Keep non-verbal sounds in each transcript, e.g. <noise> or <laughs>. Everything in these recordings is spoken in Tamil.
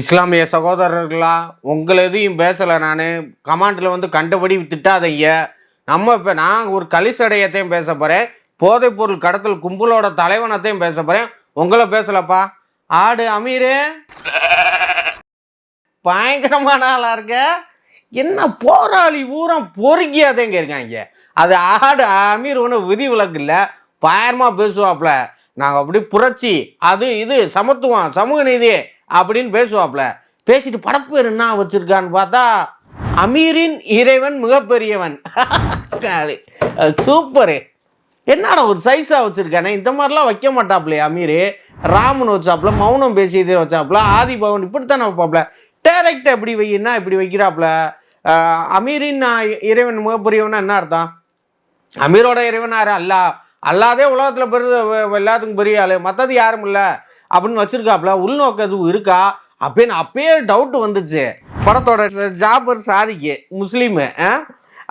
இஸ்லாமிய சகோதரர்களா உங்களை எதையும் பேசலை நான். கமாண்டில் வந்து கண்டபடி திட்டாதீங்க. நம்ம இப்போ நான் ஒரு கலிசடையத்தையும் பேச போகிறேன் போதைப்பொருள் கடத்தல் கும்பலோட தலைவனத்தையும் பேச போகிறேன் உங்களை பேசலப்பா. ஆடு அமீரே. பயங்கரமான ஆளாக இருக்க. என்ன போராளி ஊரம் பொறுக்கியாதேங்க இருக்காங்க அது ஆடு அமீர் ஒன்றும் விதி விலக்கு இல்லை. பயமாக பேசுவாப்புல நாங்கள் அப்படி புரட்சி அது இது சமத்துவம் சமூக நீதி. அப்படின்னு பேசுவாப்ல பேசிட்டு படப்பேர் என்ன வச்சிருக்கான்னு பார்த்தா அமீரின் இறைவன் மிகப்பெரியவன். <laughs> சூப்பரு. என்னடா ஒரு சைஸா வச்சிருக்கானே? இந்த மாதிரிலாம் வைக்க மாட்டாப்ல அமீர். ராமன் வச்சாப்ல மௌனம் பேசியதே வச்சாப்ல ஆதி பவன் இப்படித்தானே வைப்பாப்ல டேரக்ட் எப்படி வையினா இப்படி வைக்கிறாப்ல அமீரின் இறைவன் மிகப்பெரியவனா என்ன அர்த்தம்? அமீரோட இறைவனாரு அல்லா. அல்லாதே உலகத்தில் பெரிய எல்லாத்துக்கும் பெரிய ஆளு. மற்றது யாரும் இல்லை. அப்படின்னு வச்சிருக்காப்ல. உள்நோக்கது இருக்கா? அப்படின்னு அப்பயே டவுட் வந்துச்சு. படத்தோட ஜாபர் சாதிக்கு முஸ்லீமு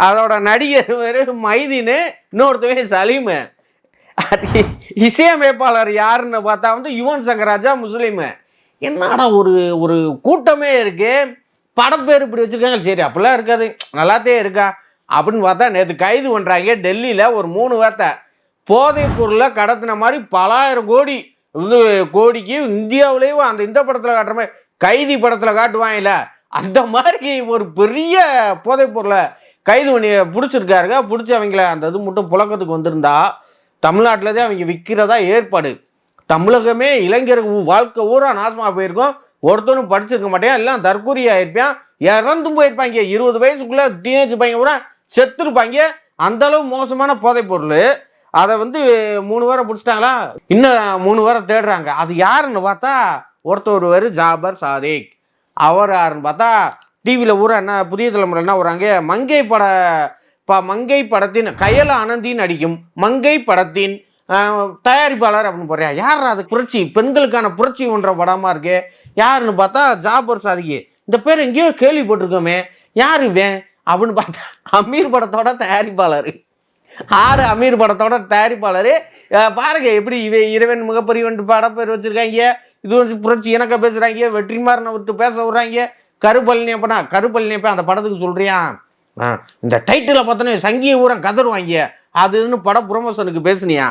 அதோட நடிகர் வேறு மைதீனு இன்னொருத்தவே சலீமு. இசையமைப்பாளர் யாருன்னு பார்த்தா வந்து யுவன் சங்கர் ராஜா முஸ்லீமு. என்னடா ஒரு ஒரு கூட்டமே இருக்கு. படம் பேர் இப்படி வச்சிருக்காங்க. சரி அப்படிலாம் இருக்காது. நல்லாத்தே இருக்கா? அப்படின்னு பார்த்தா நேற்று கைது பண்ணுறாங்க டெல்லியில் ஒரு மூணு வார்த்தை. போதைப் பொருளை கடத்தின மாதிரி பலாயிரம் கோடி வந்து கோடிக்கு இந்தியாவிலேயும் அந்த இந்த படத்தில் காட்டுற மாதிரி கைதி படத்தில் காட்டுவாங்கல்ல அந்த மாதிரி ஒரு பெரிய போதைப் பொருளை கைது பண்ணி பிடிச்சிருக்காருங்க. பிடிச்சி அவங்கள அந்த இது மட்டும் புழக்கத்துக்கு வந்திருந்தா தமிழ்நாட்டில் தான் அவங்க விற்கிறதா ஏற்பாடு. தமிழகமே இளைஞர் வாழ்க்கை ஊரா நாசமாக போயிருக்கும். ஒருத்தனும் படிச்சிருக்க மாட்டேன் எல்லாம் தற்கூரி ஆயிருப்பான் இறந்தும் போயிருப்பாங்க. இருபது வயசுக்குள்ளே டீனேஜ் பையன் கூட செத்துருப்பாங்க. அந்தளவு மோசமான போதைப் பொருள். அதை வந்து மூணு வாரம் பிடிச்சிட்டாங்களா இன்னும் மூணு வாரம் தேடுறாங்க. அது யாருன்னு பார்த்தா ஒருத்தர் பேர் ஜாபர் சாதிக். அவர் யாருன்னு பார்த்தா டிவியில் ஊரா என்ன புதிய தலைமுறை என்ன வராங்க மங்கை பட ப மங்கை படத்தின் கயல ஆனந்தின் நடிக்கும். மங்கை படத்தின் தயாரிப்பாளர் அப்படின்னு போறியா யார் அது புரட்சி? பெண்களுக்கான புரட்சி ஒன்ற படமா இருக்கு. யாருன்னு பார்த்தா ஜாபர் சாதிக்கு. இந்த பேர் எங்கேயோ கேள்விப்பட்டிருக்கோமே. யார் இவன்? அப்படின்னு பார்த்தா அமீர் படத்தோட தயாரிப்பாளர். ஆறு அமீர் படத்தோட தயாரிப்பாளர். பாருங்க எப்படி இவ இறைவன் மிகப்பெரியவன் படம் பேர் வச்சிருக்காங்க. இது வந்து புரட்சி இணக்க பேசுகிறாங்க வெற்றிமாறனை விட்டு பேச விடுறாங்க. கருப்பழனியப்பனா கருப்பழனியப்ப அந்த படத்துக்கு சொல்கிறியா இந்த டைட்டில் பார்த்தோன்னே சங்கிய ஊரம் கதறுவாங்க. அதுன்னு பட ப்ரொமோஷனுக்கு பேசுனியா?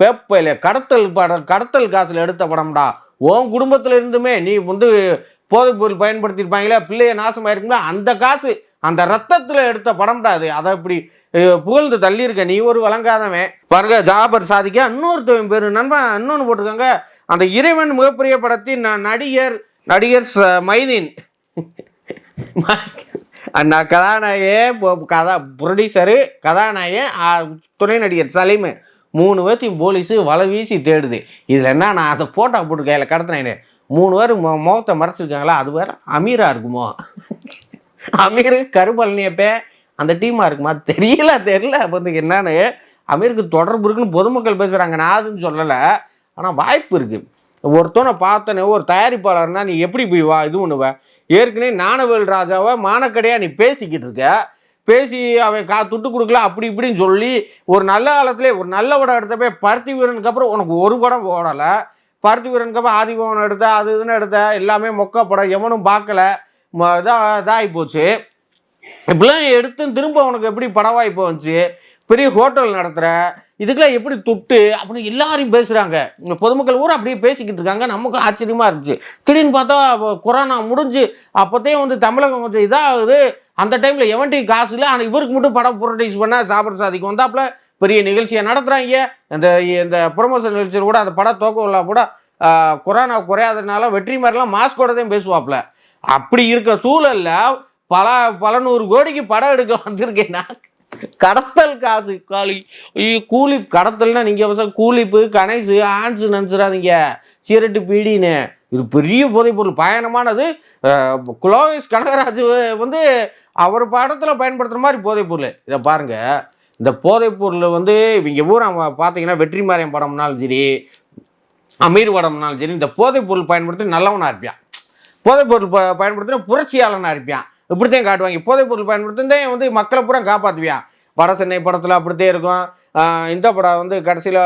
பேப்பையில் கடத்தல் படம் கடத்தல் காசில் எடுத்த படம்டா. உன் குடும்பத்தில் இருந்துமே நீ வந்து போதைப் பொருள் பயன்படுத்தியிருப்பாங்களே பிள்ளைய நாசமாயிருக்குங்களா அந்த காசு அந்த ரத்தத்தில் எடுத்த படம்டா அது. அதை இப்படி புகழ்ந்து தள்ளியிருக்க. நீ ஒரு வழங்காதவன். பாருங்க ஜாபர் சாதிக்கா இன்னொருத்தவன் பேர் நண்பன் இன்னொன்று போட்டிருக்காங்க. அந்த இறைவன் மிகப்பெரிய படத்தின் நான் நடிகர் நடிகர் ச- மைதீன். அந்த கதாநாயகே கதா ப்ரொடியூசரு கதாநாயகன் துணை நடிகர் சலீமு. மூணு பேர்த்தையும் போலீஸு வலை வீசி தேடுது. இதில் என்ன நான் அதை போட்டோ போட்டு கையில் கடத்தினேன் மூணு பேர் மொ முகத்தை மறைச்சிருக்காங்களா? அது வேறு அமீரா இருக்குமோ? அமீர் கருப்பழனியப்பே அந்த டீமாக இருக்குமா? தெரியல தெரியல. வந்து என்னன்னு? அமீருக்கு தொடர்பு இருக்குன்னு பொதுமக்கள் பேசுகிறாங்க நான் அதுன்னு சொல்லலை. ஆனால் வாய்ப்பு இருக்குது ஒருத்தனை பார்த்தனே ஒரு தயாரிப்பாளர்னா நீ எப்படி போய் வா இது பண்ணுவ ஏற்கனவே ஞானவேல் ராஜாவை மானக்கடையாக நீ பேசிக்கிட்டு இருக்க. பேசி அவன் கா துட்டு கொடுக்கல அப்படி இப்படின்னு சொல்லி ஒரு நல்ல காலத்திலே ஒரு நல்ல படம் எடுத்த போய் பருத்தி வீரனுக்கு அப்புறம் உனக்கு ஒரு படம் ஓடலை. பருத்தி வீரனுக்கு அப்புறம் ஆதிபவன் எடுத்த அது இதுன்னு எடுத்த எல்லாமே மொக்க படம் எவனும் பார்க்கல. இதாகி போச்சு இப்படிலாம் எடுத்து திரும்ப உனக்கு எப்படி பட வாய்ப்பு வந்துச்சு? பெரிய ஹோட்டல் நடத்துகிற இதுக்கெல்லாம் எப்படி துட்டு அப்படின்னு எல்லாரையும் பேசுகிறாங்க பொதுமக்கள் ஊர் அப்படியே பேசிக்கிட்டு இருக்காங்க. நமக்கும் ஆச்சரியமாக இருந்துச்சு. திடீர்னு பார்த்தா கொரோனா முடிஞ்சு அப்போத்தையும் வந்து தமிழகம் கொஞ்சம் இதாகுது. அந்த டைமில் எவன்ட்டி காசு இல்லை. ஆனால் இவருக்கு மட்டும் படம் ப்ரொடியூஸ் பண்ணால் சாப்பிட்ற சாதிக்கு வந்தாப்புல பெரிய நிகழ்ச்சியை நடத்துகிறாங்க இந்த இந்த ப்ரொமோஷன் நிகழ்ச்சியில் கூட அந்த படம் தோக்கவில்ல கூட கொரோனா குறையாததுனால வெற்றி மாதிரிலாம் மாஸ்கோட தான் பேசுவாப்புல. அப்படி இருக்க சூழல்ல பல பல நூறு கோடிக்கு படம் எடுக்க வந்திருக்கேன்னா கடத்தல் காசு காலி. ஐயோ, கூலி கடத்தல்னா நீங்கள் கூலிப்பு கணேசு ஆன்ஸு நினச்சிடாதீங்க சீரட்டு பீடின்னு. இது பெரிய போதைப் பொருள். பயணமானது குலோகேஷ் கனகராஜ் வந்து அவர் படத்தில் பயன்படுத்துகிற மாதிரி போதைப் பொருள். இதை பாருங்க. இந்த போதைப் பொருள் வந்து இவங்க பூரா பார்த்தீங்கன்னா வெற்றிமாரியம் படம்னாலும் சரி அமீர் படம்னாலும் சரி இந்த போதைப் பொருள் பயன்படுத்தி நல்லவனாக இருப்பான் போதைப்பொருள் ப பயன்படுத்தின புரட்சியாளனாக இருப்பான் இப்படித்தான் காட்டுவாங்க. போதைப்பொருள் பயன்படுத்தினே வந்து மக்களை பூரா காப்பாற்றுவியான் வட சென்னை படத்தில் அப்படித்தான் இருக்கும். இந்த படம் வந்து கடைசியில்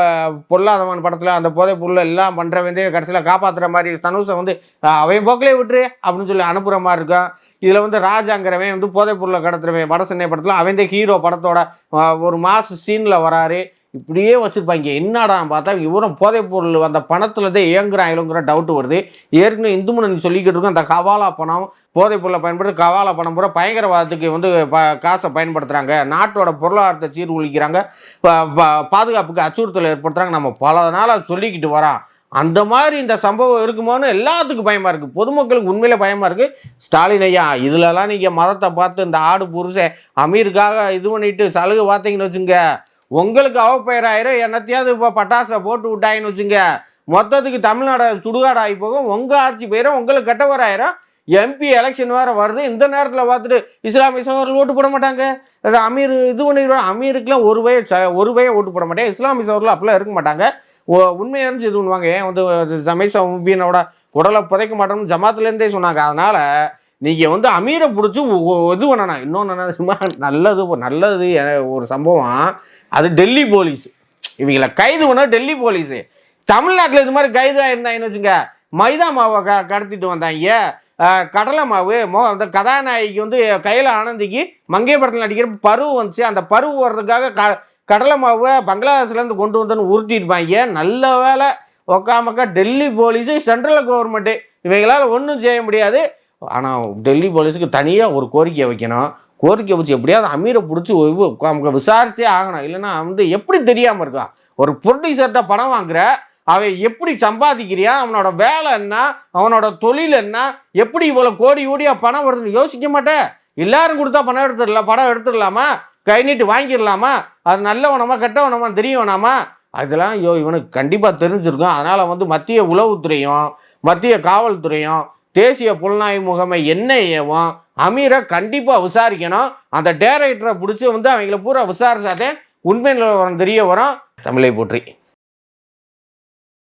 பொல்லாதவன் படத்தில் அந்த போதை பொருள் எல்லாம் பண்ணுற வந்து கடைசியில் காப்பாற்றுற மாதிரி தனுஷை வந்து அவன் போக்கிலே விட்டுரு அப்படின்னு சொல்லி அனுப்புகிற மாதிரி இருக்கும். இதில் வந்து ராஜாங்கிறவன் வந்து போதைப் பொருளை கடத்துறவன் வட சென்னை படத்தில். அவன் ஹீரோ படத்தோட ஒரு மாசு சீனில் வராரு. இப்படியே வச்சுருப்பாங்க. என்னடா பார்த்தா இவரும் போதைப் பொருள் அந்த பணத்தில் தான் இயங்குறாங்களோங்கிற டவுட் வருது. ஏற்கனவே இந்து முன்னணி சொல்லிக்கிட்டு இருக்கோம் அந்த கவாலா பணம் போதைப் பொருளை பயன்படுத்தி கவாலா பணம் பூரா பயங்கரவாதத்துக்கு வந்து ப காசை பயன்படுத்துகிறாங்க நாட்டோட பொருளாதாரத்தை சீர்குலிக்கிறாங்க. ப- பாதுகாப்புக்கு அச்சுறுத்தல் ஏற்படுத்துகிறாங்க நம்ம பல நாளாக சொல்லிக்கிட்டு வரோம் அந்த மாதிரி இந்த சம்பவம் இருக்குமோன்னு எல்லாத்துக்கும் பயமாக இருக்குது பொதுமக்களுக்கு உண்மையிலே பயமாக இருக்குது ஸ்டாலின் ஐயா இதுலலாம் நீங்கள் மதத்தை பார்த்து இந்த ஆடு புருஷ அமீருக்காக இது பண்ணிட்டு சலுகை பார்த்தீங்கன்னு வச்சுங்க. உங்களுக்கு அவப்பெயராயிரம் என்னத்தையாவது இப்போ பட்டாசை போட்டு விட்டாயின்னு வச்சுங்க. மொத்தத்துக்கு தமிழ்நாடு சுடுகாடு ஆகி போகும். உங்கள் ஆட்சி போயிடும் உங்களுக்கு கெட்டவர் ஆயிரும் எம்பி எலெக்ஷன் வேறு வருது. இந்த நேரத்தில் பார்த்துட்டு இஸ்லாமிய சகோதரர்கள் ஓட்டு போட மாட்டாங்க. அது அமீர் இது பண்ணிடுவாங்க. அமீருக்குலாம் ஒரு வய ச ஒரு வய ஓட்டு போட மாட்டேன் இஸ்லாமிய சகோதரர்கள் அப்படிலாம் இருக்க மாட்டாங்க. ஓ உண்மையா இருந்துச்சு இது பண்ணுவாங்க. ஏன் வந்து ஜமேசா முபீனோட உடலை புதைக்க மாட்டோம்னு ஜமாத்துலேருந்தே சொன்னாங்க. அதனால் நீங்கள் வந்து அமீரை பிடிச்சி இது பண்ணணும். இன்னொன்று சும்மா நல்லது நல்லது ஒரு சம்பவம். அது டெல்லி போலீஸ். இவங்கள கைது பண்ண டெல்லி போலீஸு. தமிழ்நாட்டில் இது மாதிரி கைது ஆயிருந்தாங்கன்னு வச்சுங்க மைதா மாவை க கடத்திட்டு வந்தாங்க. கடலை மாவு மோ அந்த கதாநாயகிக்கு வந்து கையில் ஆனந்திக்கு மங்கை படத்தில் நடிக்கிற பருவு வந்துச்சு. அந்த பருவு வர்றதுக்காக க கடலை மாவை பங்களாதேஷ்லேருந்து கொண்டு வந்தேன்னு உருட்டிருப்பாங்க நல்ல வேலை உக்காமக்கா டெல்லி போலீஸு சென்ட்ரல் கவர்மெண்ட்டு. இவங்களால் ஒன்றும் செய்ய முடியாது. ஆனால் டெல்லி போலீஸுக்கு தனியாக ஒரு கோரிக்கை வைக்கணும். கோரிக்கை வச்சு எப்படியாவது அமீரை பிடிச்சி நமக்கு விசாரிச்சே ஆகணும். இல்லைன்னா வந்து எப்படி தெரியாமல் இருக்கான் ஒரு ப்ரொடியூசர்கிட்ட பணம் வாங்குற அவன் எப்படி சம்பாதிக்கிறியா? அவனோட வேலை என்ன? அவனோட தொழில் என்ன? எப்படி இவ்வளோ கோடி கோடியாக பணம் வருதுன்னு யோசிக்க மாட்டேன் எல்லாரும் கொடுத்தா பணம் எடுத்துடலாம் படம் எடுத்துடலாமா? கை நீட்டு வாங்கிடலாமா? அது நல்லவனமா கெட்டவனமா தெரிய வேணாமா அதெல்லாம் ஐயோ இவனுக்கு கண்டிப்பாக தெரிஞ்சிருக்கும். அதனால் வந்து மத்திய உளவுத்துறையும் மத்திய காவல்துறையும் தேசிய புலனாய்வு முகமை என்ன என்ஐஏவும் அமீரை கண்டிப்பாக விசாரிக்கணும். அந்த டேரக்டரை பிடிச்சி வந்து அவங்கள பூரா விசாரிச்சாதே உண்மை நிலவரம் தெரிய வரும். தமிழை போற்றி.